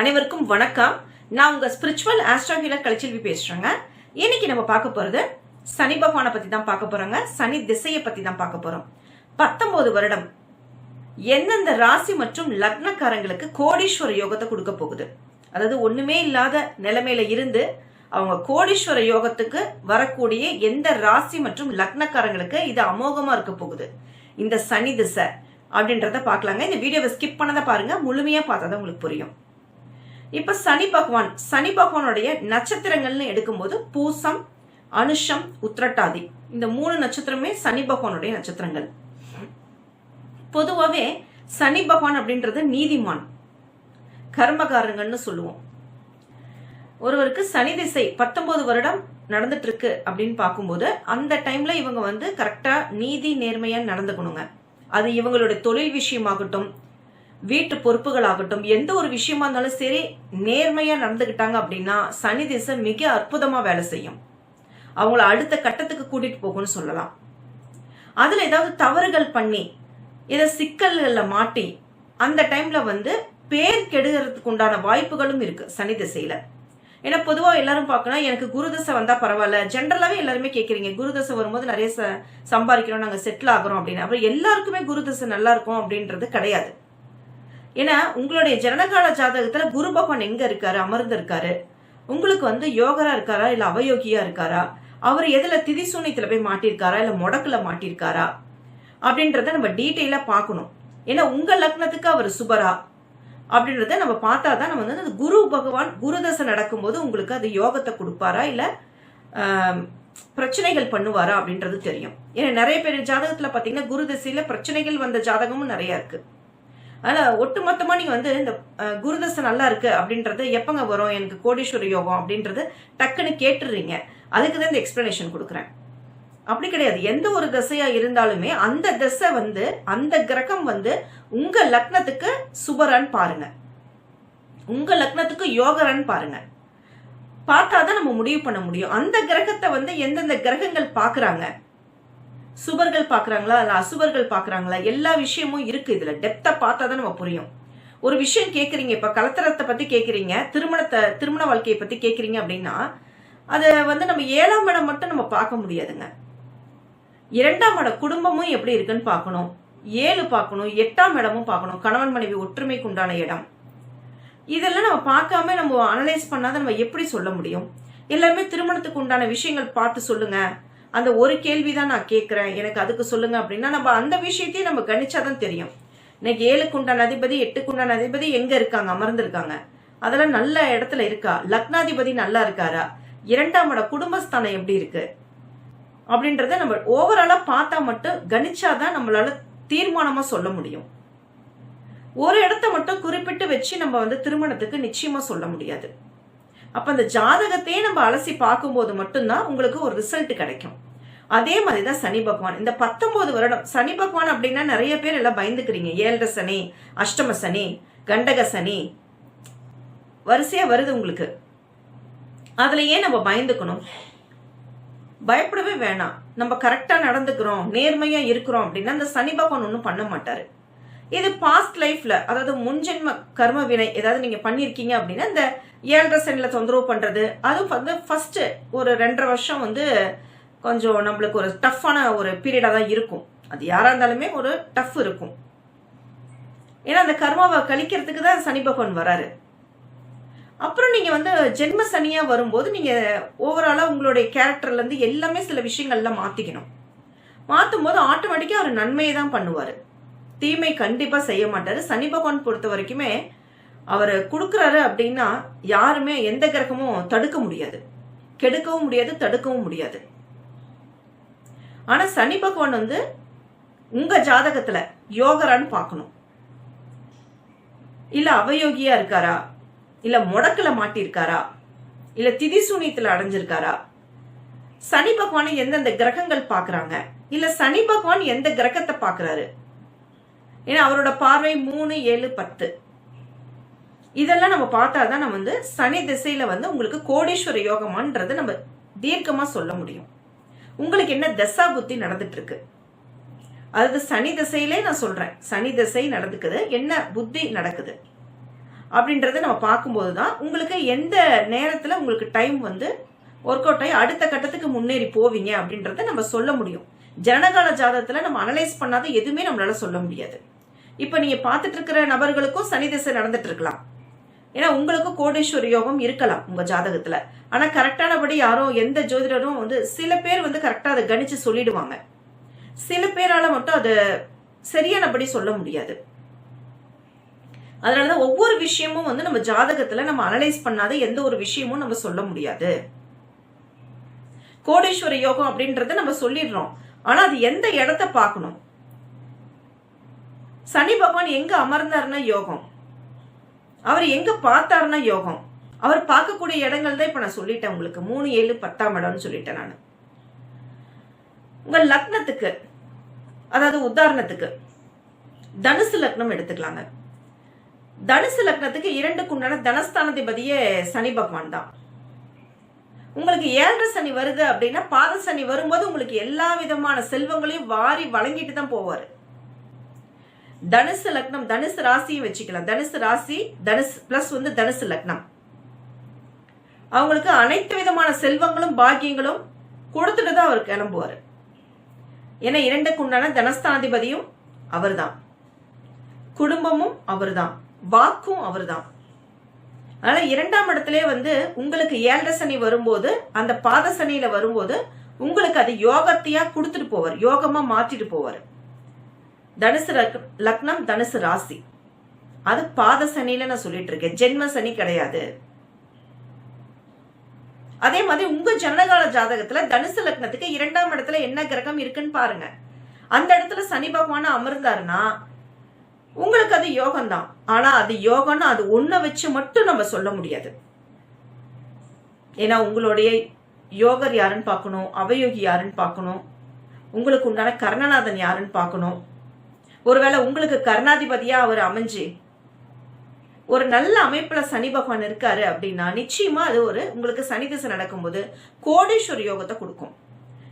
அனைவருக்கும் வணக்கம். நான் உங்க ஸ்பிரிச்சுவல் ஆஸ்ட்ரோ ஹீலர் கலைச்செல்வி பேசுறேங்க. இன்னைக்கு நம்ம பார்க்க போறது சனி பகவானை பத்தி தான் பார்க்க போறோங்க. சனி திசையை பத்தி தான் பார்க்க போறோம். பத்தொன்பது வருடம் எந்தெந்த ராசி மற்றும் லக்னக்காரங்களுக்கு கோடீஸ்வர யோகத்தை கொடுக்க போகுது? அதாவது ஒண்ணுமே இல்லாத நிலைமையில இருந்து அவங்க கோடீஸ்வர யோகத்துக்கு வரக்கூடிய எந்த ராசி மற்றும் லக்னக்காரங்களுக்கு இது அமோகமா இருக்க போகுது? இந்த சனி திசை அப்படின்றத பார்க்கலாங்க. இந்த வீடியோவை ஸ்கிப் பண்ணதை பாருங்க. முழுமையா பார்த்தா தான் உங்களுக்கு புரியும். இப்ப சனி பகவான் சனி பகவானுடைய நட்சத்திரங்கள்னு எடுக்கும்போது பூசம் அனுஷம் உத்திரட்டாதி. இந்த மூணு நட்சத்திரமே சனி பகவானுடைய நட்சத்திரங்கள். பொதுவாகவே சனி பகவான் அப்படின்றது நீதிமான். கர்மகாரங்கள்னு சொல்லுவோம். ஒருவருக்கு சனி திசை பத்தொன்பது வருடம் நடந்துட்டு இருக்கு அப்படின்னு பார்க்கும்போது அந்த டைம்ல இவங்க வந்து கரெக்டா நீதி நேர்மையா நடந்துக்கணுங்க. அது இவங்களுடைய தொழில் விஷயமாகட்டும் வீட்டு பொறுப்புகளாகட்டும் எந்த ஒரு விஷயமா இருந்தாலும் சரி நேர்மையா நடந்துக்கிட்டாங்க அப்படின்னா சனி திசை மிக அற்புதமா வேலை செய்யும். அவங்கள அடுத்த கட்டத்துக்கு கூட்டிட்டு போகும்னு சொல்லலாம். அதுல ஏதாவது தவறுகள் பண்ணி ஏதோ சிக்கல்கள்ல மாட்டி அந்த டைம்ல வந்து பேர் கெடுகிறதுக்கு உண்டான வாய்ப்புகளும் இருக்கு சனி திசையில. ஏன்னா பொதுவாக எல்லாரும் பார்க்கணும் எனக்கு குருதசை வந்தா பரவாயில்ல. ஜென்ரலாவே எல்லாருமே கேட்குறீங்க குருதசை வரும்போது நிறைய ச சம்பாதிக்கிறோம் நாங்கள் செட்டில் ஆகிறோம் அப்படின்னு. அப்புறம் எல்லாருக்குமே குருதசை நல்லா இருக்கும் அப்படின்றது கிடையாது. ஏன்னா உங்களுடைய ஜனனகால ஜாதகத்துல குரு பகவான் எங்க இருக்காரு? அமர்ந்து இருக்காரு உங்களுக்கு வந்து யோகரா இருக்காரா? இல்ல அவயோகியா இருக்காரா? அவர் எதுல திதிசூனியத்துல போய் மாட்டிருக்காரா? இல்ல முடக்குல மாட்டிருக்காரா? அப்படின்றத நம்ம டீட்டெயிலா பார்க்கணும். ஏன்னா உங்க லக்னத்துக்கு அவர் சுபரா. அப்படின்றத நம்ம பார்த்தா தான் நம்ம வந்து குரு பகவான் குருதசை நடக்கும்போது உங்களுக்கு அது யோகத்தை கொடுப்பாரா? இல்ல பிரச்சனைகள் பண்ணுவாரா? அப்படின்றது தெரியும். ஏன்னா நிறைய பேர் ஜாதகத்துல பாத்தீங்கன்னா குரு தசையில பிரச்சனைகள் வந்த ஜாதகமும் நிறைய இருக்கு. அதனால ஒட்டுமொத்தமாக நீங்கள் வந்து இந்த குருதசை நல்லா இருக்கு அப்படின்றது எப்போங்க வரும்? எனக்கு கோடீஸ்வர யோகம் அப்படின்றது டக்குன்னு கேட்டுடுறீங்க அதுக்கு தான் இந்த எக்ஸ்பிளனேஷன் கொடுக்குறேன். அப்படி கிடையாது. எந்த ஒரு தசையாக இருந்தாலுமே அந்த தசை வந்து அந்த கிரகம் வந்து உங்கள் லக்னத்துக்கு சுபரன் பாருங்க. உங்கள் லக்னத்துக்கு யோகரான்னு பாருங்க. பார்த்தாதான் நம்ம முடிவு பண்ண முடியும். அந்த கிரகத்தை வந்து எந்தெந்த கிரகங்கள் பார்க்குறாங்க? சுபர்கள் பாக்குறாங்களா இல்ல அசுபர்கள் பாக்குறாங்களா எல்லா விஷயமும் இருக்கு இதுல. டெப்தா பார்த்தா தான் நம்ம புரியும். ஒரு விஷயம் கேக்குறீங்க. இப்ப கலத்தரத்தை பத்தி கேக்குறீங்க. திருமணத்தை திருமண வாழ்க்கையை பத்தி கேக்குறீங்க அப்படின்னா அதை வந்து நம்ம ஏழாம் இடம் மட்டும் நம்ம பார்க்க முடியாதுங்க. இரண்டாம் இட குடும்பமும் எப்படி இருக்குன்னு பார்க்கணும். ஏழு பார்க்கணும். எட்டாம் இடமும் பார்க்கணும். கணவன் மனைவி ஒற்றுமைக்கு உண்டான இடம். இதெல்லாம் நம்ம பார்க்காம நம்ம அனலைஸ் பண்ணாத நம்ம எப்படி சொல்ல முடியும்? எல்லாருமே திருமணத்துக்கு உண்டான விஷயங்கள் பார்த்து சொல்லுங்க. அந்த ஒரு கேள்வி தான் நான் கேட்குறேன் எனக்கு அதுக்கு சொல்லுங்க அப்படின்னா நம்ம அந்த விஷயத்தையும் நம்ம கணிச்சாதான் தெரியும். இன்னைக்கு ஏழுக்கு உண்டான அதிபதி எட்டுக்கு உண்டான அதிபதி எங்க இருக்காங்க? அமர்ந்திருக்காங்க. அதெல்லாம் நல்ல இடத்துல இருக்கா? லக்னாதிபதி நல்லா இருக்காரா? இரண்டாம் இட குடும்பஸ்தானம் எப்படி இருக்கு? அப்படின்றத நம்ம ஓவராலா பார்த்தா மட்டும் கணிச்சாதான் நம்மளால தீர்மானமா சொல்ல முடியும். ஒரு இடத்த மட்டும் குறிப்பிட்டு வச்சு நம்ம வந்து திருமணத்துக்கு நிச்சயமா சொல்ல முடியாது. அப்ப அந்த ஜாதகத்தையே நம்ம அலசி பார்க்கும்போது மட்டும்தான் உங்களுக்கு ஒரு ரிசல்ட் கிடைக்கும். அதே மாதிரி தான் சனி பகவான். இந்த பத்தொன்பது வருடம் சனி பகவான் அப்படின்னா நிறைய பேர் எல்லாம் பயந்துக்கிறீங்க. ஏழரை சனி அஷ்டம சனி கண்டக சனி வரிசையா வருது உங்களுக்கு. அதுல ஏன் நம்ம பயந்துக்கணும். பயப்படவே வேணாம். நம்ம கரெக்டா நடந்துக்கிறோம் நேர்மையா இருக்கிறோம் அப்படின்னா அந்த சனி பகவான் ஒன்றும் பண்ண மாட்டாரு. இது பாஸ்ட் லைஃப்ல அதாவது முன்ஜென்ம கர்ம வினை ஏதாவது நீங்க பண்ணிருக்கீங்க அப்படின்னா இந்த ஏழரை சென்ல தொந்தரவு பண்றது அதுவும் வந்து ஃபர்ஸ்ட் ஒரு ரெண்டரை வருஷம் வந்து கொஞ்சம் நம்மளுக்கு ஒரு டஃப்பான ஒரு பீரியடா தான் இருக்கும். அது யாரா இருந்தாலுமே ஒரு டஃப் இருக்கும். ஏன்னா அந்த கர்மாவை கழிக்கிறதுக்கு தான் சனி பகவான் வராரு. அப்புறம் நீங்க வந்து ஜென்ம சனியா வரும்போது நீங்க ஓவராலா உங்களுடைய கேரக்டர்ல இருந்து எல்லாமே சில விஷயங்கள்லாம் மாத்திக்கணும். மாத்தும் போது ஆட்டோமேட்டிக்கா அவர் நன்மையை தான் பண்ணுவாரு. தீமை கண்டிப்பா செய்ய மாட்டாரு. சனி பகவான் பொறுத்த வரைக்குமே அவர் கொடுக்குறாரு அப்படின்னா யாருமே எந்த கிரகமும் தடுக்க முடியாது. கெடுக்கவும் முடியாது தடுக்கவும் முடியாது. ஆனா சனி பகவான் வந்து உங்க ஜாதகத்துல யோகரான்னு பார்க்கணும். இல்ல அவயோகியா இருக்காரா? இல்ல முடக்குல மாட்டிருக்காரா இல்ல திதிசூனியத்துல அடைஞ்சிருக்காரா? சனி பகவானை எந்தெந்த கிரகங்கள் பாக்குறாங்க இல்ல சனி பகவான் எந்த கிரகத்தை பாக்குறாரு ஏன்னா அவரோட பார்வை மூணு ஏழு பத்து. இதெல்லாம் நம்ம பார்த்தாதான் நம்ம வந்து சனி திசையில வந்து உங்களுக்கு கோடீஸ்வர யோகமான்றதை நம்ம தீர்க்கமா சொல்ல முடியும். உங்களுக்கு என்ன தசா புத்தி நடந்துட்டு இருக்கு அதாவது சனி திசையிலே நான் சொல்றேன். சனி திசை நடந்துக்குது. என்ன புத்தி நடக்குது? அப்படின்றத நம்ம பார்க்கும்போது தான் உங்களுக்கு எந்த நேரத்தில் உங்களுக்கு டைம் வந்து ஒர்க் அவுட் ஆகி அடுத்த கட்டத்துக்கு முன்னேறி போவீங்க அப்படின்றத நம்ம சொல்ல முடியும். ஜனகால ஜாதகத்தில் நம்ம அனலைஸ் பண்ணாத எதுவுமே நம்மளால சொல்ல முடியாது. இப்போ நீங்கள் பார்த்துட்டு இருக்கிற நபர்களுக்கும் சனி திசை நடந்துட்டு இருக்கலாம் ஏன்னா உங்களுக்கும் கோடீஸ்வர யோகம் இருக்கலாம் உங்க ஜாதகத்துல. ஆனா கரெக்டானபடி யாரோ எந்த ஜோதிடரும் வந்து சில பேர் வந்து கரெக்டா அதை கணிச்சு சொல்லிடுவாங்க. சில பேரால மட்டும் அதை சரியானபடி சொல்ல முடியாது. அதனாலதான் ஒவ்வொரு விஷயமும் வந்து நம்ம ஜாதகத்துல நம்ம அனலைஸ் பண்ணாத எந்த ஒரு விஷயமும் நம்ம சொல்ல முடியாது. கோடீஸ்வர யோகம் அப்படின்றத நம்ம சொல்லிடுறோம். ஆனா அது எந்த இடத்த பார்க்கணும்? சனி பகவான் எங்க அமர்ந்தாருன்னா யோகம். அவர் எங்க பார்த்தாருன்னா யோகம். அவர் பார்க்கக்கூடிய இடங்கள் தான் இப்ப நான் சொல்லிட்டேன் உங்களுக்கு. மூணு ஏழு பத்தாம் இடம்னு சொல்லிட்டேன் நான். உங்க லக்னத்துக்கு அதாவது உதாரணத்துக்கு தனுசு லக்னம் எடுத்துக்கலாங்க. தனுசு லக்னத்துக்கு இரண்டுக்குண்டான தனஸ்தானாதிபதியே சனி பகவான் தான். உங்களுக்கு ஏழரை சனி வருது அப்படின்னா பாத சனி வரும்போது உங்களுக்கு எல்லா விதமான செல்வங்களையும் வாரி வழங்கிட்டு தான் போவாரு. தனுசு லக்னம் தனுசு ராசியும் வச்சுக்கலாம். தனுசு ராசி தனுசு பிளஸ் வந்து தனுசு லக்னம். அவங்களுக்கு அனைத்து விதமான செல்வங்களும் பாக்கியங்களும் கொடுத்துட்டு தான் அவர் கிளம்புவார். ஏன்னா இரண்டுக்கு உண்டான தனஸ்தானாதிபதியும் அவர்தான். குடும்பமும் அவர்தான். வாக்கும் அவர்தான். அதனால இரண்டாம் இடத்திலே வந்து உங்களுக்கு ஏழரை சனி வரும்போது அந்த பாத சனியில வரும்போது உங்களுக்கு அது யோகத்தையா கொடுத்துட்டு போவார். யோகமா மாற்றிட்டு போவார். தனுசு லக்னம் தனுசு ராசி. அது பாத சனியில நான் சொல்லிட்டு இருக்கேன். ஜென்ம சனி கிடையாது. அதே மாதிரி உங்க ஜனகால ஜாதகத்துல தனுசு லக்னத்துக்கு இரண்டாம் இடத்துல என்ன கிரகம் இருக்குன்னு பாருங்க. அந்த இடத்துல சனி பகவான் அமர்ந்தாருன்னா உங்களுக்கு அது யோகம் தான் ஆனா அது யோகம்னு அது ஒன்ன வச்சு மட்டும் நம்ம சொல்ல முடியாது. ஏன்னா உங்களுடைய யோகர் யாருன்னு பார்க்கணும் அவயோகி யாருன்னு பார்க்கணும் உங்களுக்கு உண்டான கர்ணநாதன் யாருன்னு பார்க்கணும் ஒருவேளை உங்களுக்கு கர்ணாதிபதியா அவர் அமைஞ்சு ஒரு நல்ல அமைப்புல சனி பகவான் இருக்காரு அப்படின்னா நிச்சயமா அது ஒரு உங்களுக்கு சனி திசை நடக்கும்போது கோடீஸ்வர யோகத்தை கொடுக்கும்.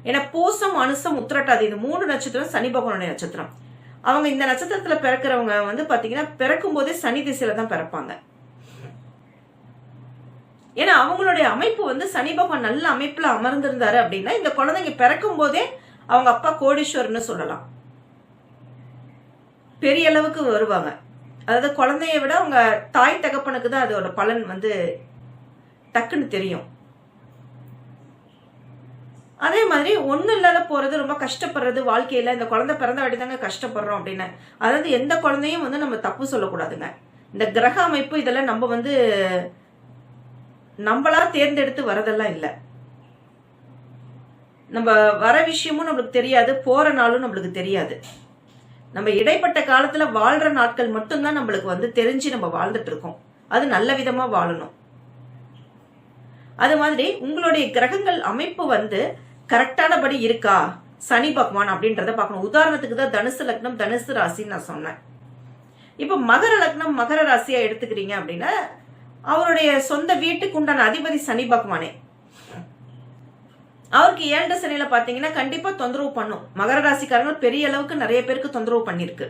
ஏன்னா பூசம் அனுசம் உத்திரட்டாதி இது மூணு நட்சத்திரம் சனி பகவானுடைய நட்சத்திரம். அவங்க இந்த நட்சத்திரத்துல பிறக்கிறவங்க வந்து பாத்தீங்கன்னா பிறக்கும் போதே சனி திசையில தான் பிறப்பாங்க. ஏன்னா அவங்களுடைய அமைப்பு வந்து சனி பகவான் நல்ல அமைப்புல அமர்ந்திருந்தாரு அப்படின்னா இந்த குழந்தைங்க பிறக்கும் போதே அவங்க அப்பா கோடீஸ்வரர்னு சொல்லலாம். பெரிய அளவுக்கு வருவாங்க. அதாவது குழந்தைய விட அவங்க தாய் தகப்பனுக்கு தான் அதோட பலன் வந்து டக்குன்னு தெரியும். அதே மாதிரி ஒன்றும் இல்லாத போறது ரொம்ப கஷ்டப்படுறது வாழ்க்கையில இந்த குழந்தை பிறந்த வாட்டி தாங்க கஷ்டப்படுறோம் அப்படின்னு. அதாவது எந்த குழந்தையும் வந்து நம்ம தப்பு சொல்லக்கூடாதுங்க. இந்த கிரக அமைப்பு இதெல்லாம் நம்ம வந்து நம்மளா தேர்ந்தெடுத்து வரதெல்லாம் இல்லை. நம்ம வர விஷயமும் நம்மளுக்கு தெரியாது போற நாளும் நம்மளுக்கு தெரியாது. நம்ம இடைப்பட்ட காலத்துல வாழ்ற நாட்கள் மட்டும்தான் நம்மளுக்கு வந்து தெரிஞ்சு நம்ம வாழ்ந்துட்டு இருக்கோம். அது நல்ல விதமா வாழணும். அது மாதிரி உங்களுடைய கிரகங்கள் அமைப்பு வந்து கரெக்டானபடி இருக்கா? சனி பகவான் அப்படின்றத பார்க்கணும். உதாரணத்துக்கு தான் தனுசு லக்னம் தனுசு ராசின்னு நான் சொன்னேன். இப்போ மகர லக்னம் மகர ராசியா எடுத்துக்கிறீங்க அப்படின்னா அவருடைய சொந்த வீட்டுக்கு உண்டான அதிபதி சனி பகவானே. அவருக்கு ஏழரை சனியில் பாத்தீங்கன்னா கண்டிப்பா தொந்தரவு பண்ணும். மகர ராசிக்காரங்க பெரிய அளவுக்கு நிறைய பேருக்கு தொந்தரவு பண்ணிருக்கு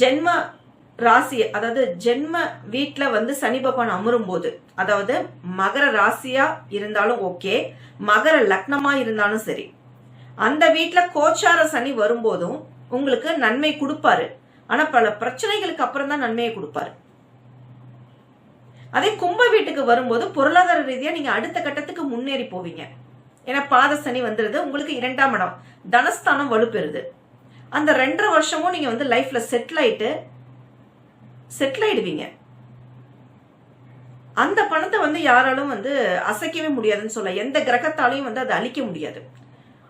ஜென்ம ராசி அதாவது ஜென்ம வீட்டில் வந்து சனி பகவான் அமரும் போது அதாவது மகர ராசியா இருந்தாலும் ஓகே மகர லக்னமா இருந்தாலும் சரி அந்த வீட்டில் கோச்சார சனி வரும்போதும் உங்களுக்கு நன்மை கொடுப்பாரு. ஆனா பல பிரச்சனைகளுக்கு அப்புறம் தான் நன்மையை கொடுப்பாரு. அதே கும்ப வீட்டுக்கு வரும்போது பொருளாதார ரீதியா நீங்க அடுத்த கட்டத்துக்கு முன்னேறி போவீங்க. ஏன்னா பாத சனி வந்துருது. உங்களுக்கு இரண்டாம் இடம். தனஸ்தானம் வலுப்பெறுது. அந்த ரெண்டரை வருஷமும் நீங்க வந்து லைஃப்ல செட்டில் ஆயிட்டு செட்டில் ஆயிடுவீங்க. அந்த பணத்தை வந்து யாராலும் வந்து அசைக்கவே முடியாதுன்னு சொல்ல எந்த கிரகத்தாலையும் வந்து அதை அழிக்க முடியாது.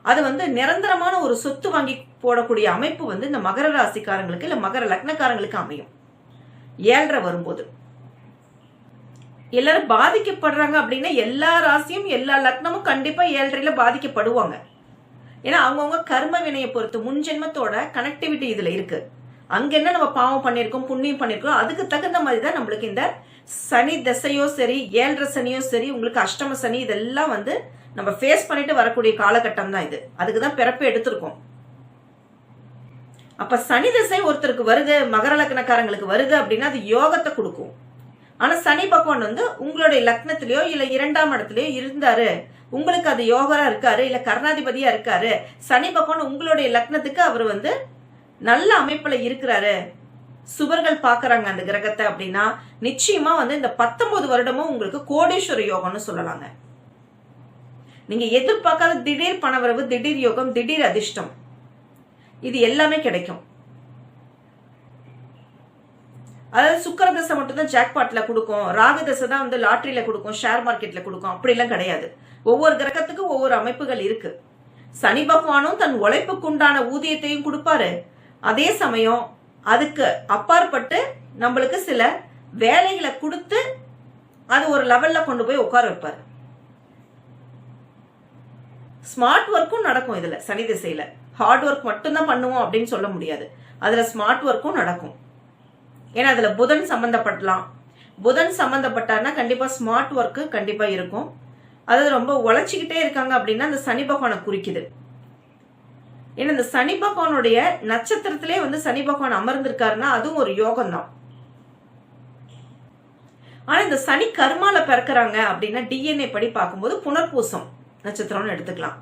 அது வந்து நிரந்தரமான ஒரு சொத்து வாங்கி போடக்கூடிய அமைப்பு வந்து இந்த மகர ராசிக்காரங்களுக்கு இல்ல மகர லக்னக்காரங்களுக்கு அமையும். ஏழரை வரும்போது. எல்லாரும் பாதிக்கப்படுறாங்க அப்படின்னா எல்லா ராசியும் எல்லா லக்னமும் கண்டிப்பா ஏழரையில பாதிக்கப்படுவாங்க. ஏன்னா அவங்கவுங்க கர்ம வினையை பொறுத்து முன்ஜென்மத்தோட கனெக்டிவிட்டி இதுல இருக்கு. அங்க என்ன நம்ம பாவம் பண்ணியிருக்கோம் புண்ணியம் பண்ணியிருக்கோம் அதுக்கு தகுந்த மாதிரி தான் நம்மளுக்கு இந்த சனி திசையோ சரி ஏழரை சனியோ சரி உங்களுக்கு அஷ்டம சனி இதெல்லாம் வந்து நம்ம ஃபேஸ் பண்ணிட்டு வரக்கூடிய காலகட்டம் தான் இது. அதுக்கு தான் பிறப்பு எடுத்திருக்கோம். அப்ப சனி திசை ஒருத்தருக்கு வருது மகர லக்னக்காரங்களுக்கு வருது அப்படின்னா அது யோகத்தை கொடுக்கும். ஆனா சனி பகவான் வந்து உங்களுடைய லக்னத்திலயோ இல்ல இரண்டாம் இடத்துலயோ இருந்தாரு. உங்களுக்கு அது யோகரா இருக்காரு இல்ல கர்ணாதிபதியா இருக்காரு. சனி பகவான் உங்களுடைய லக்னத்துக்கு அவர் வந்து நல்ல அமைப்புல இருக்கிறாரு. சுவர்கள் பாக்குறாங்க அந்த கிரகத்தை அப்படின்னா நிச்சயமா வந்து இந்த பத்தொன்பது வருடமும் உங்களுக்கு கோடீஸ்வர யோகம்னு சொல்லலாங்க. நீங்க எதிர்பார்க்காத திடீர் பணவரவு திடீர் யோகம் திடீர் அதிர்ஷ்டம். இது எல்லாமே கிடைக்கும். அதாவது சுக்கர தசை மட்டும் தான் ஜாக்பாட்ல கொடுக்கும். ராகு தசை தான் வந்து லாட்டரியில கொடுக்கும் ஷேர் மார்க்கெட்ல கொடுக்கும். அப்படிலாம் கிடையாது. ஒவ்வொரு கிரகத்துக்கும் ஒவ்வொரு அமைப்புகள் இருக்கு. சனி பகவானும் தன் உழைப்புக்குண்டான ஊதியத்தையும் கொடுப்பாரு. அதே சமயம் அதுக்கு அப்பாற்பட்டு நம்மளுக்கு சில வேலைகளை கொடுத்து அது ஒரு லெவல்ல கொண்டு போய் உட்கார வைப்பாரு. ஸ்மார்ட் ஒர்க்கும் நடக்கும் இதுல சனி திசையில. ஹார்ட் ஒர்க் மட்டும்தான் பண்ணுவோம் அப்படின்னு சொல்ல முடியாது. அதுல ஸ்மார்ட் ஒர்க்கும் நடக்கும். ஏன்னா அதுல புதன் சம்பந்தப்படலாம். புதன் சம்பந்தப்பட்டார்னா கண்டிப்பா ஸ்மார்ட் ஒர்க்கு கண்டிப்பா இருக்கும். அதாவது ரொம்ப உழைச்சிக்கிட்டே இருக்காங்க அப்படின்னா அந்த சனி பகவானை குறிக்குது. ஏன்னா இந்த சனி பகவானுடைய நட்சத்திரத்திலே வந்து சனி பகவான் அமர்ந்திருக்காருன்னா அதுவும் ஒரு யோகம் தான் ஆனா இந்த சனி கர்மால பிறக்கிறாங்க அப்படின்னா டிஎன்ஏ படி பார்க்கும்போது புனர்பூசம் நட்சத்திரம்னு எடுத்துக்கலாம்.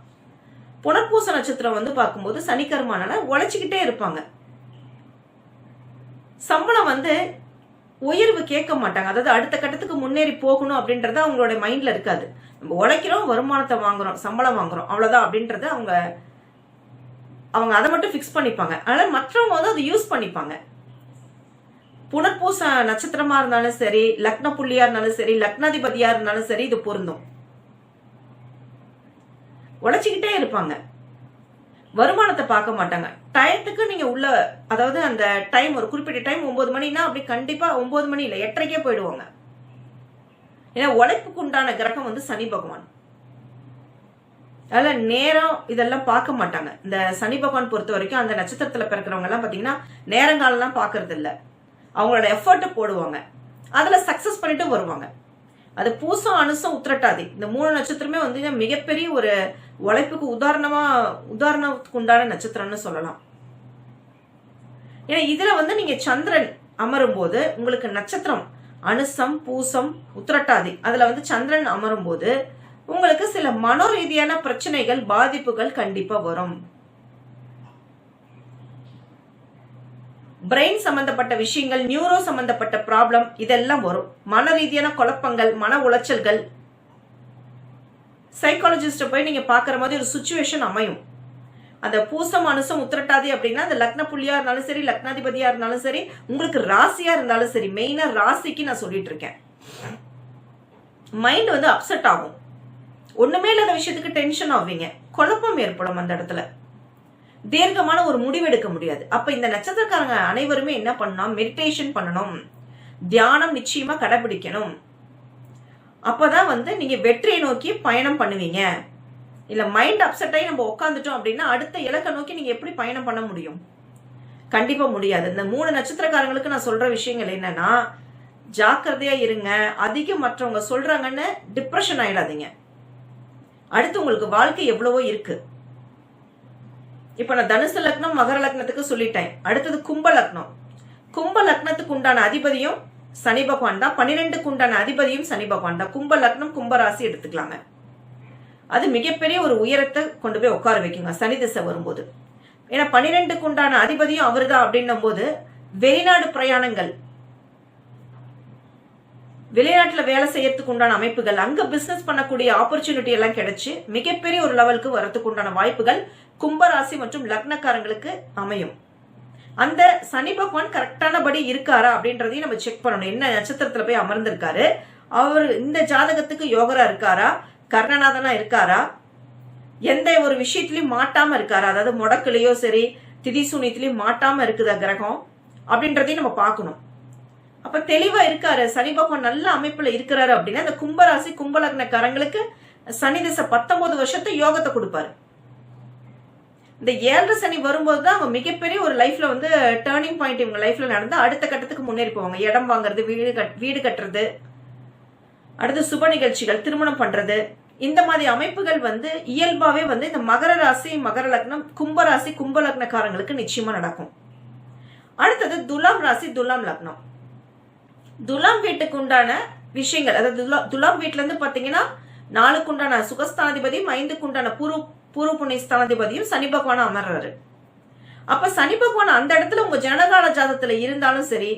புனர்பூச நட்சத்திரம் வந்து பார்க்கும்போது சனி கர்மானால உழைச்சிக்கிட்டே இருப்பாங்க. சம்பளம் வந்து உயர்வு கேட்க மாட்டாங்க. அதாவது அடுத்த கட்டத்துக்கு முன்னேறி போகணும் அப்படின்றது அவங்களோட மைண்ட்ல இருக்காது. நம்ம உழைக்கிறோம் வருமானத்தை வாங்குறோம் சம்பளம் வாங்குறோம். அவ்வளவுதான் அப்படின்றத அவங்க அவங்க அதை மட்டும் ஃபிக்ஸ் பண்ணிப்பாங்க. அதனால மற்றவங்க வந்து அதை யூஸ் பண்ணிப்பாங்க. புனர்பூச நட்சத்திரமா இருந்தாலும் சரி லக்ன புள்ளியா இருந்தாலும் சரி லக்னாதிபதியா இருந்தாலும் சரி இது பொருந்தும். உழைச்சிக்கிட்டே இருப்பாங்க. வருமானத்தை பார்க்க மாட்டாங்க. டயத்துக்கு நீங்க உள்ள அதாவது அந்த டைம் ஒரு குறிப்பிட்ட டைம் ஒன்பது மணினா அப்படி கண்டிப்பா ஒன்பது மணி இல்லை எட்டரைக்கே போயிடுவாங்க. ஏன்னா உழைப்புக்கு உண்டான கிரகம் வந்து சனி பகவான். அதில் நேரம் இதெல்லாம் பார்க்க மாட்டாங்க. இந்த சனி பகவான் பொறுத்த வரைக்கும் அந்த நட்சத்திரத்தில் பிறக்கிறவங்க எல்லாம் பார்த்தீங்கன்னா நேரங்காலம்லாம் பார்க்கறது இல்லை அவங்களோட எஃபர்ட் போடுவாங்க. அதில் சக்ஸஸ் பண்ணிட்டு வருவாங்க. அது பூசம் அனுசம் உத்திரட்டாதி. இந்த மூணு நட்சத்திரமே வந்து மிகப்பெரிய ஒரு உழைப்புக்கு உதாரணமா உதாரணத்துக்கு உண்டான நட்சத்திரம்னு சொல்லலாம். ஏன்னா இதுல வந்து நீங்க சந்திரன் அமரும் போது உங்களுக்கு நட்சத்திரம் அனுசம் பூசம் உத்திரட்டாதி அதுல வந்து சந்திரன் அமரும் போது உங்களுக்கு சில மனோரீதியான பிரச்சனைகள் பாதிப்புகள் கண்டிப்பா வரும். பிரெயின் சம்பந்தப்பட்ட விஷயங்கள் நியூரோ சம்பந்தப்பட்ட ப்ராப்ளம் இதெல்லாம் வரும். மன ரீதியான குழப்பங்கள் மன உளைச்சல்கள் சைக்காலஜிஸ்ட்டை போய் நீங்கள் பார்க்குற மாதிரி ஒரு சுச்சுவேஷன் அமையும். அந்த பூச அனுசம் உத்திரட்டாதி அப்படின்னா அந்த லக்ன புள்ளியாக இருந்தாலும் சரி லக்னாதிபதியாக இருந்தாலும் சரி உங்களுக்கு ராசியாக இருந்தாலும் சரி மெயினாக ராசிக்கு நான் சொல்லிட்டு இருக்கேன். மைண்ட் வந்து அப்செட் ஆகும். ஒண்ணுமே இல்லாத விஷயத்துக்கு டென்ஷன் ஆவீங்க. குழப்பம் ஏற்படும் அந்த இடத்துல. தீர்க்கமான ஒரு முடிவு எடுக்க முடியாது. அப்ப இந்த நட்சத்திரக்காரங்க அனைவருமே என்ன பண்ணணும்? மெடிடேஷன் பண்ணணும். தியானம் நிச்சயமா கடைபிடிக்கணும். அப்போதான் வந்து நீங்கள் வெற்றியை நோக்கி பயணம் பண்ணுவீங்க. இல்லை மைண்ட் அப்செட் ஆகி நம்ம உட்காந்துட்டோம் அப்படின்னா அடுத்த இலக்கை நோக்கி நீங்கள் எப்படி பயணம் பண்ண முடியும்? கண்டிப்பாக முடியாது. இந்த மூணு நட்சத்திரக்காரங்களுக்கு நான் சொல்கிற விஷயங்கள் என்னன்னா ஜாக்கிரதையாக இருங்க. அதிகம் மற்றவங்க சொல்கிறாங்கன்னு டிப்ரெஷன் ஆயிடாதீங்க. அடுத்து உங்களுக்கு வாழ்க்கை எவ்வளவோ இருக்கு. இப்போ நான் தனுசு லக்னம் மகர லக்னத்துக்கு சொல்லிட்டேன். அடுத்தது கும்ப லக்னம். கும்ப லக்னத்துக்கு உண்டான அதிபதியும் சனி பகவான் தான். பன்னிரெண்டுக்கு உண்டான அதிபதியும் சனி பகவான் தான். கும்ப லக்னம் கும்பராசி எடுத்துக்கலாங்க அது மிகப்பெரிய ஒரு உயரத்தை கொண்டு போய் உட்கார வைக்குங்க. சனி திசை வரும்போது. ஏன்னா பன்னிரெண்டுக்கு உண்டான அதிபதியும் அவர்தான் அப்படின்னும் போது வெளிநாடு பிரயாணங்கள். வெளிநாட்டுல வேலை செய்யறதுக்கு உண்டான அமைப்புகள் அங்க பிசினஸ் பண்ணக்கூடிய ஆப்பர்ச்சுனிட்டி எல்லாம் கிடைச்சு மிகப்பெரிய ஒரு லெவலுக்கு வரத்துக்கு உண்டான வாய்ப்புகள் கும்பராசி மற்றும் லக்னக்காரங்களுக்கு அமையும். அந்த சனி பகவான் கரெக்டானபடி இருக்காரா அப்படின்றதையும் நம்ம செக் பண்ணணும். என்ன நட்சத்திரத்துல போய் அமர்ந்திருக்காரு? அவர் இந்த ஜாதகத்துக்கு யோகரா இருக்காரா? கர்ணநாதனா இருக்காரா? எந்த ஒரு விஷயத்திலயும் மாட்டாம இருக்காரா? அதாவது முடக்குலயோ சரி திதிசூனியத்திலயும் மாட்டாம இருக்குதா கிரகம்? அப்படின்றதையும் நம்ம பார்க்கணும். அப்ப தெளிவா இருக்காரு. சனி பகவான் நல்ல அமைப்புல இருக்கிறாரு அப்படின்னா அந்த கும்பராசி கும்பலக்னக்காரங்களுக்கு சனி திசை பத்தொன்பது வருஷத்தை யோகத்தை கொடுப்பாரு. இந்த ஏழரை சனி வரும்போது தான் அவங்க மிகப்பெரிய ஒரு லைஃப்ல வந்து டேர்னிங் பாயிண்ட் இவங்க லைஃப்ல நடந்து அடுத்த கட்டத்துக்கு முன்னேறி போவாங்க இடம் வாங்குறது வீடு கட் வீடு கட்டுறது அடுத்து சுப நிகழ்ச்சிகள் திருமணம் பண்றது. இந்த மாதிரி அமைப்புகள் வந்து இயல்பாவே வந்து இந்த மகர ராசி மகர லக்னம் கும்ப ராசி கும்ப லக்னக்காரங்களுக்கு நிச்சயமா நடக்கும். அடுத்தது துலாம் ராசி துலாம் லக்னம். துலாம் வீட்டுக்கு உண்டான விஷயங்கள் அதாவது துலா- துலாம் வீட்டுல இருந்து பாத்தீங்கன்னா நாலுக்கு உண்டான சுகஸ்தானாதிபதியும் ஐந்துக்குண்டான பூர்வ பூர்வ புண்ணிய ஸ்தானாதிபதியும் சனி பகவான் அமர்றாரு. அப்ப சனி பகவான் அந்த இடத்துல உங்க ஜனகால ஜாதத்துல இருந்தாலும் சரி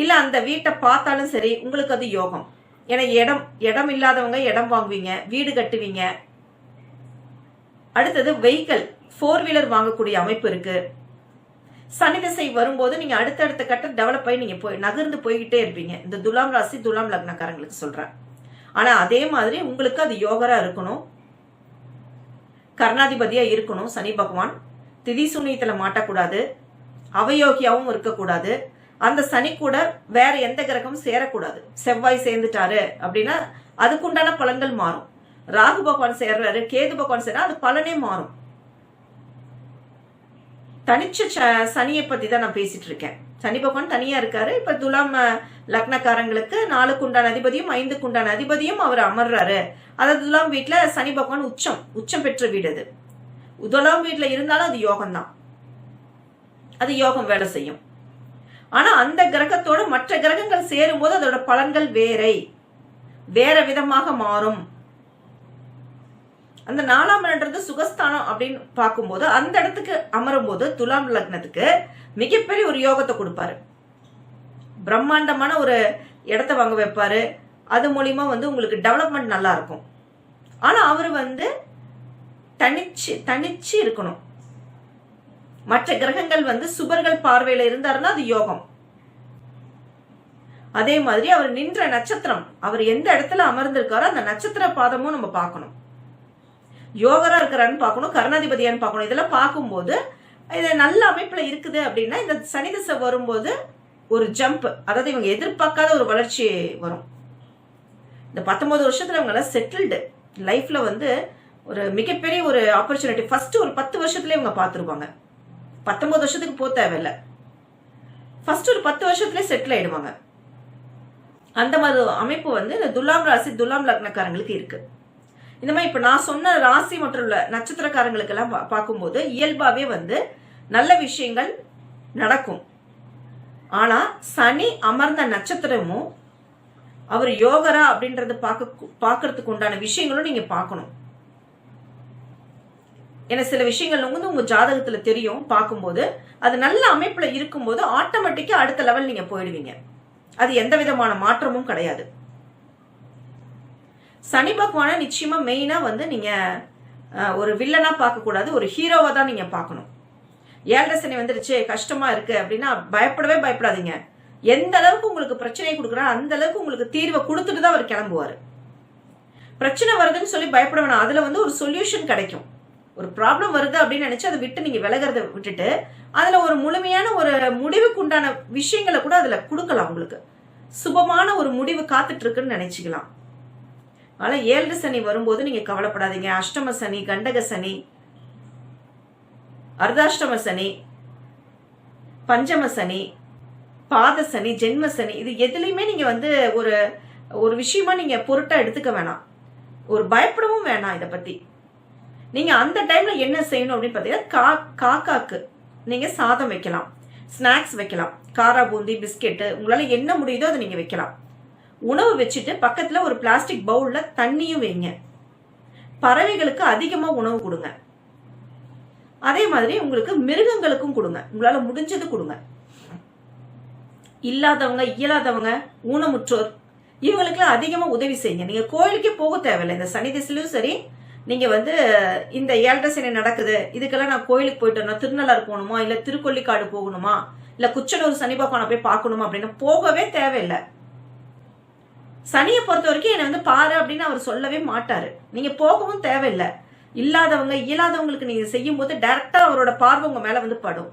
இல்ல அந்த வீட்டை பார்த்தாலும் சரி உங்களுக்கு அது யோகம். ஏன்னா இடம் இடம் இல்லாதவங்க இடம் வாங்குவீங்க வீடு கட்டுவீங்க. அடுத்தது வெஹிக்கல் ஃபோர் வீலர் வாங்கக்கூடிய அமைப்பு இருக்கு. சனி திசை வரும்போது நீங்க அடுத்தடுத்த கட்ட டெவலப் ஆகி நீங்க போய் நகர்ந்து போய்கிட்டே இருப்பீங்க. இந்த துலாம் ராசி துலாம் லக்னக்காரங்களுக்கு சொல்றேன். ஆனா அதே மாதிரி உங்களுக்கு அது யோகரா இருக்கணும். கர்ணாதிபதியா இருக்கணும் சனி பகவான். திதி சூனியத்துல மாட்டக்கூடாது. அவயோகியாவும் இருக்கக்கூடாது. அந்த சனி கூட வேற எந்த கிரகமும் சேரக்கூடாது. செவ்வாய் சேர்ந்துட்டாரு அப்படின்னா அதுக்குண்டான பலன்கள் மாறும். ராகு பகவான் சேர்றாரு கேது பகவான் சேர்றா அது பலனே மாறும். தனிச்ச ச- சனியை பத்தி தான் நான் பேசிட்டு இருக்கேன். சனி பகவான் தனியா இருக்காரு. இப்ப துலாம் லக்னக்காரங்களுக்கு நாலுக்கு உண்டான அதிபதியும் ஐந்துக்கு உண்டான அதிபதியும் அவர் அமர்றாரு. அதாவது துலாம் வீட்டுல சனி பகவான் உச்சம் உச்சம் பெற்ற வீடு அது. துலாம் வீட்டுல இருந்தாலும் அது யோகம் தான் அது யோகம் வேலை செய்யும். ஆனா அந்த கிரகத்தோட மற்ற கிரகங்கள் சேரும்போது அதோட பலன்கள் வேறை. வேற விதமாக மாறும். அந்த நாலாம் இடம்ன்றது சுகஸ்தானம் அப்படின்னு பார்க்கும்போது அந்த இடத்துக்கு அமரும் போது துலாம் லக்னத்துக்கு மிகப்பெரிய ஒரு யோகத்தை கொடுப்பாரு. பிரம்மாண்டமான ஒரு இடத்த வாங்க வைப்பாரு. அது மூலியமா வந்து உங்களுக்கு டெவலப்மெண்ட் நல்லா இருக்கும். ஆனா அவர் வந்து தனிச்சு தனிச்சு இருக்கணும். மற்ற கிரகங்கள் வந்து சுபர்கள் பார்வையில இருந்தாருன்னா அது யோகம். அதே மாதிரி அவர் நின்ற நட்சத்திரம் அவர் எந்த இடத்துல அமர்ந்திருக்காரோ அந்த நட்சத்திர பாதமும் நம்ம பார்க்கணும். யோகரா இருக்கிறான்னு பார்க்கணும் கருணாதிபதியான்னு பார்க்கணும். இதெல்லாம் பார்க்கும்போது இது நல்ல அமைப்புல இருக்குது அப்படின்னா இந்த சனி திசை வரும்போது ஒரு ஜம்ப் அதாவது இவங்க எதிர்பார்க்காத ஒரு வளர்ச்சி வரும். இந்த பத்தொன்பது வருஷத்துல இவங்க எல்லாம் செட்டில்டு லைஃப்ல வந்து ஒரு மிகப்பெரிய ஒரு ஆப்பர்ச்சுனிட்டி ஃபர்ஸ்ட் ஒரு பத்து வருஷத்துல இவங்க பார்த்துருவாங்க. பத்தொன்பது வருஷத்துக்கு போக தேவையில்ல. ஃபர்ஸ்ட் ஒரு பத்து வருஷத்துலேயே செட்டில் ஆயிடுவாங்க. அந்த மாதிரி அமைப்பு வந்து இந்த துலாம் ராசி துலாம் லக்னக்காரங்களுக்கு இருக்கு. இந்த மாதிரி இப்ப நான் சொன்ன ராசி மற்றும் உள்ள நட்சத்திரக்காரங்களுக்கு எல்லாம் பார்க்கும்போது இயல்பாவே வந்து நல்ல விஷயங்கள் நடக்கும். ஆனா சனி அமர்ந்த நட்சத்திரமும் அவர் யோகரா அப்படின்றத பார்க்க பார்க்கறதுக்கு உண்டான விஷயங்களும் நீங்க பார்க்கணும். ஏன்னா சில விஷயங்கள் வந்து உங்க ஜாதகத்துல தெரியும் பார்க்கும்போது அது நல்ல அமைப்புல இருக்கும்போது ஆட்டோமேட்டிக்கா அடுத்த லெவல் நீங்க போயிடுவீங்க. அது எந்த விதமான மாற்றமும் கிடையாது. சனி பகவானை நிச்சயமா மெயினா வந்து நீங்க ஒரு வில்லனா பார்க்க கூடாது ஒரு ஹீரோவா தான் நீங்க பார்க்கணும். ஏழரை சனி வந்துருச்சு கஷ்டமா இருக்கு அப்படின்னா பயப்படவே பயப்படாதீங்க. எந்த அளவுக்கு உங்களுக்கு பிரச்சனையை கொடுக்குறா அந்த அளவுக்கு உங்களுக்கு தீர்வை கொடுத்துட்டு தான் அவர் கிளம்புவாரு. பிரச்சனை வருதுன்னு சொல்லி பயப்பட வேணாம். அதுல வந்து ஒரு சொல்யூஷன் கிடைக்கும். ஒரு ப்ராப்ளம் வருது அப்படின்னு நினைச்சு அதை விட்டு நீங்க விலகிறத விட்டுட்டு அதுல ஒரு முழுமையான ஒரு முடிவுக்கு உண்டான விஷயங்களை கூட அதுல கொடுக்கலாம் உங்களுக்கு. சுபமான ஒரு முடிவு காத்துட்டு இருக்குன்னு நினைச்சுக்கலாம். அதனால ஏழு சனி வரும்போது நீங்க கவலைப்படாதீங்க. அஷ்டம சனி கண்டக சனி அர்தாஷ்டம சனி பஞ்சம சனி பாத சனி ஜென்ம சனி இது எதுலையுமே நீங்க வந்து ஒரு ஒரு விஷயமா நீங்க பொருட்டா எடுத்துக்க வேணாம். ஒரு பயப்படவும் வேணாம் இதை பத்தி. நீங்க அந்த டைம்ல என்ன செய்யணும் அப்படின்னு பாத்தீங்கன்னா கா காக்காக்கு நீங்க சாதம் வைக்கலாம். ஸ்நாக்ஸ் வைக்கலாம். காரா பூந்தி பிஸ்கெட்டு உங்களால என்ன முடியுதோ அதை நீங்க வைக்கலாம். உணவு வச்சுட்டு பக்கத்துல ஒரு பிளாஸ்டிக் பவுல்ல தண்ணியும் வைங்க. பறவைகளுக்கு அதிகமா உணவு கொடுங்க. அதே மாதிரி உங்களுக்கு மிருகங்களுக்கும் கொடுங்க. உங்களால முடிஞ்சது கொடுங்க. இல்லாதவங்க இயலாதவங்க ஊனமுற்றோர் இவங்களுக்குலாம் அதிகமா உதவி செய்யுங்க. நீங்க கோயிலுக்கே போக தேவையில்லை. இந்த சனி திசையிலும் சரி நீங்க வந்து இந்த ஏழரை சனி நடக்குது இதுக்கெல்லாம் நான் கோயிலுக்கு போயிட்டு வரணும் திருநள்ளாறு போகணுமா இல்ல திருக்கொல்லிக்காடு போகணுமா இல்ல குச்சனூர் சனி பகவானை போய் பார்க்கணுமா அப்படின்னு போகவே தேவையில்லை. சனியை பொறுத்த வரைக்கும் என்னை வந்து பாரு அப்படின்னு அவர் சொல்லவே மாட்டாரு. நீங்க போகவும் தேவையில்லை. இல்லாதவங்க இயலாதவங்களுக்கு நீங்க செய்யும் போது டைரக்டா அவரோட பார்வை உங்க மேல வந்து படும்.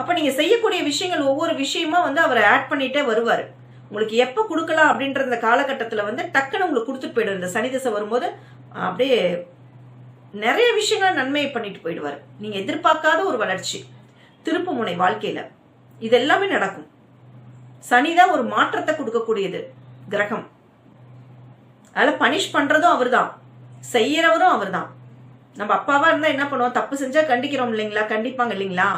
அப்ப நீங்க செய்யக்கூடிய விஷயங்கள் ஒவ்வொரு விஷயமா வந்து அவர் ஆட் பண்ணிட்டே வருவாரு. உங்களுக்கு எப்ப கொடுக்கலாம் அப்படின்ற இந்த காலகட்டத்துல வந்து டக்குன்னு உங்களுக்கு கொடுத்துட்டு போயிடும் இந்த சனி திசை வரும்போது அப்படியே நிறைய விஷயங்களை நன்மையை பண்ணிட்டு போயிடுவாரு. நீங்க எதிர்பார்க்காத ஒரு வளர்ச்சி. திருப்பு முனை வாழ்க்கையில. இது எல்லாமே நடக்கும். சனிதான் ஒரு மாற்றத்தை கொடுக்கக்கூடியது கிரகம். அதில் பனிஷ் பண்றதும் அவர்தான். செய்யறவரும் அவர்தான். நம்ம அப்பாவா இருந்தா என்ன பண்ணுவோம்? தப்பு செஞ்சா கண்டிக்கிறோம் இல்லைங்களா? கண்டிப்பாங்க இல்லைங்களா?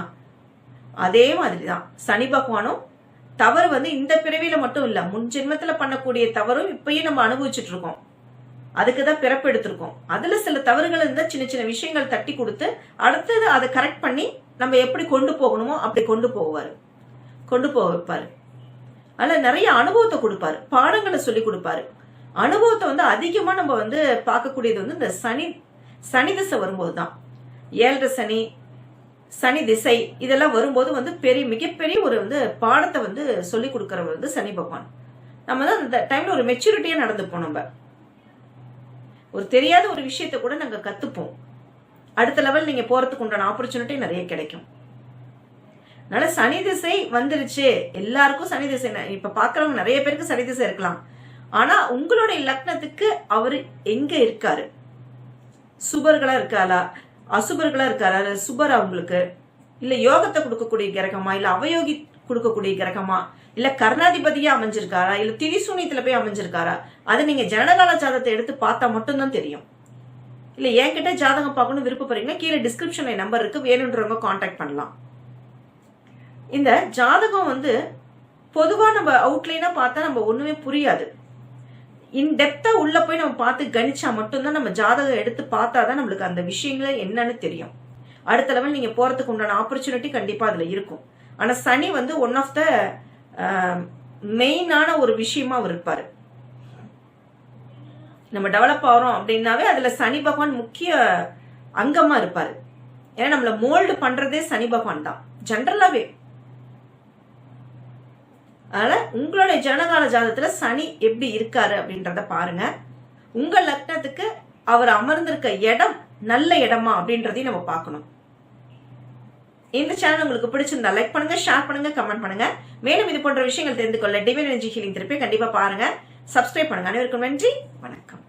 அதே மாதிரிதான். சனி பகவானும் தவறு வந்து இந்த பிறவியில மட்டும் இல்ல முன் ஜென்மத்துல பண்ணக்கூடிய தவறும் இப்பயும் நம்ம அனுபவிச்சுட்டு இருக்கோம் அதுக்கு தான் பிறப்பு எடுத்திருக்கோம். அதுல சில தவறுகள் இருந்தா சின்ன சின்ன விஷயங்கள் தட்டி கொடுத்து அடுத்தது அதை கரெக்ட் பண்ணி நம்ம எப்படி கொண்டு போகணுமோ அப்படி கொண்டு போவாரு. கொண்டு போக வைப்பாரு அதில் நிறைய அனுபவத்தை கொடுப்பாரு. பாடங்களை சொல்லி கொடுப்பாரு. அனுபவத்தை வந்து அதிகமாக நம்ம வந்து பார்க்கக்கூடியது வந்து இந்த சனி சனி திசை வரும்போது தான் ஏழரை சனி சனி திசை இதெல்லாம் வரும்போது வந்து பெரிய மிகப்பெரிய ஒரு வந்து பாடத்தை வந்து சொல்லி கொடுக்குறவர் வந்து சனி பகவான். நம்ம தான் அந்த டைம்ல ஒரு மெச்சூரிட்டியா நடந்துப்போம் நம்ம. ஒரு தெரியாத ஒரு விஷயத்த கூட நாங்கள் கத்துப்போம். அடுத்த லெவல் நீங்க போறதுக்கு உண்டான ஆப்பர்ச்சுனிட்டி நிறைய கிடைக்கும். அதனால சனி திசை வந்துருச்சு. எல்லாருக்கும் சனி திசை இப்ப பாக்குறவங்க நிறைய பேருக்கு சனி திசை இருக்கலாம். ஆனா உங்களுடைய லக்னத்துக்கு அவரு எங்க இருக்காரு? சுபர்களா இருக்காரா? அசுபர்களா இருக்காரா? சுபரா உங்களுக்கு? இல்ல யோகத்தை கொடுக்கக்கூடிய கிரகமா? இல்ல அவயோகி கொடுக்கக்கூடிய கிரகமா? இல்ல கர்ணாதிபதியா அமைஞ்சிருக்காரா? இல்ல திரிசூனியத்துல போய் அமைஞ்சிருக்காரா? அது நீங்க ஜனகால ஜாதகத்தை எடுத்து பார்த்தா மட்டும்தான் தெரியும். இல்ல என்கிட்ட ஜாதகம் பார்க்கணும் விருப்பப்படுறீங்கன்னா கீழே டிஸ்கிரிப்ஷன்ல நம்பர் இருக்கு. வேணுன்றவங்க காண்டாக்ட் பண்ணலாம். இந்த ஜாதகம் வந்து பொதுவா நம்ம அவுட்லைனா பார்த்தா நம்ம ஒண்ணுமே புரியாது. இன் டெப்தா உள்ள போய் நம்ம பார்த்து கணிச்சா மட்டும்தான் நம்ம ஜாதகம் எடுத்து பார்த்தா தான் நம்மளுக்கு அந்த விஷயங்கள என்னன்னு தெரியும். அடுத்த லெவல் நீங்க போறதுக்கு உண்டான ஆப்பர்ச்சுனிட்டி கண்டிப்பா அதுல இருக்கும். ஆனா சனி வந்து ஒன் ஆஃப் த மெயினான ஒரு விஷயமா அவர் இருப்பாரு. நம்ம டெவலப் ஆகிறோம் அப்படின்னாவே அதுல சனி பகவான் முக்கிய அங்கமா இருப்பாரு. ஏன்னா நம்மள மோல்டு பண்றதே சனி பகவான் தான். ஜென்ரலாவே அதனால உங்களுடைய ஜனகால ஜாதகத்துல சனி எப்படி இருக்காரு அப்படின்றத பாருங்க. உங்க லக்னத்துக்கு அவர் அமர்ந்திருக்க இடம் நல்ல இடமா அப்படின்றதையும் நம்ம பார்க்கணும். இந்த சேனல் உங்களுக்கு பிடிச்சிருந்தா லைக் பண்ணுங்க ஷேர் பண்ணுங்க கமெண்ட் பண்ணுங்க. மேலும் இது போன்ற விஷயங்கள் தெரிந்து கொள்ள டிவைன் எனர்ஜி ஹீலிங் திருப்பி கண்டிப்பா பாருங்க. சப்ஸ்கிரைப் பண்ணுங்க. அனைவருக்கும் நன்றி. வணக்கம்.